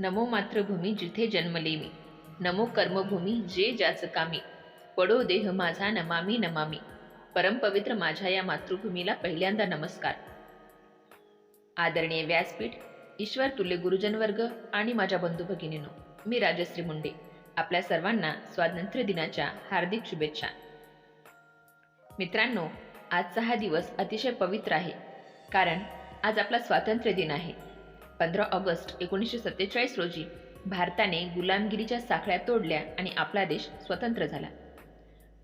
नमो मातृभूमी जिथे जन्मले मी. नमो कर्मभूमी जे ज्याच कामी. पडो देह माझा नमामी नमामी. परमपवित्र माझ्या या मातृभूमीला पहिल्यांदा नमस्कार. आदरणीय व्यासपीठ ईश्वर तुल्य गुरुजनवर्ग आणि माझ्या बंधू भगिनीनो मी राजश्री मुंडे आपल्या सर्वांना स्वातंत्र्य दिनाच्या हार्दिक शुभेच्छा. मित्रांनो आजचा हा दिवस अतिशय पवित्र आहे. कारण आज आपला स्वातंत्र्य दिन आहे. पंधरा ऑगस्ट एकोणीसशे सत्तेचाळीस रोजी भारताने गुलामगिरीच्या साखळ्या तोडल्या आणि आपला देश स्वतंत्र झाला.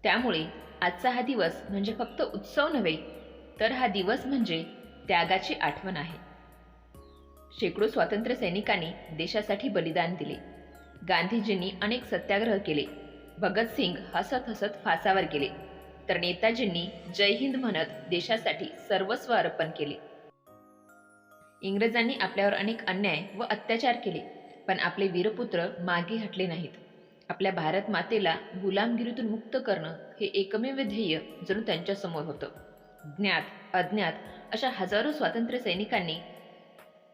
त्यामुळे आजचा हा दिवस म्हणजे फक्त उत्सव नव्हे तर हा दिवस म्हणजे त्यागाची आठवण आहे. शेकडो स्वातंत्र्य सैनिकांनी देशासाठी बलिदान दिले. गांधीजींनी अनेक सत्याग्रह केले. भगतसिंग हसत हसत फासावर गेले. तर नेताजींनी जय हिंद म्हणत देशासाठी सर्वस्व अर्पण केले. इंग्रजांनी आपल्यावर अनेक अन्याय व अत्याचार केले पण आपले वीरपुत्र मागे हटले नाहीत. आपल्या भारत मातेला गुलामगिरीतून मुक्त करणं हे एकमेव ध्येय जणू त्यांच्यासमोर होतं. ज्ञात अज्ञात अशा हजारो स्वातंत्र्य सैनिकांनी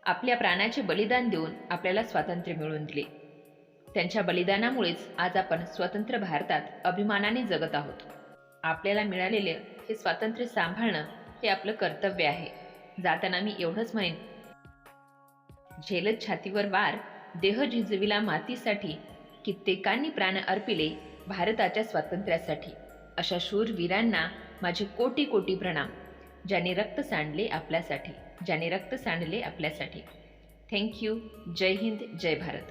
आपल्या प्राणाचे बलिदान देऊन आपल्याला स्वातंत्र्य मिळवून दिले. त्यांच्या बलिदानामुळेच आज आपण स्वतंत्र भारतात अभिमानाने जगत आहोत. आपल्याला मिळालेले हे स्वातंत्र्य सांभाळणं हे आपलं कर्तव्य आहे. जाताना मी एवढंच म्हणेन झेलत छातीवर वार देह झिजविला मातीसाठी कित्येकांनी प्राण अर्पिले भारताच्या स्वातंत्र्यासाठी. अशा शूर वीरांना माझे कोटी कोटी प्रणाम. ज्याने रक्त सांडले आपल्यासाठी ज्याने रक्त सांडले आपल्यासाठी. थँक्यू जय हिंद जय भारत.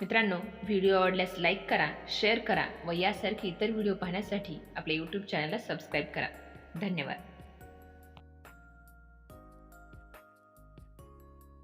मित्रांनो व्हिडिओ आवडल्यास लाईक करा शेअर करा व यासारखे इतर व्हिडिओ पाहण्यासाठी आपल्या यूट्यूब चॅनलला सबस्क्राईब करा. धन्यवाद.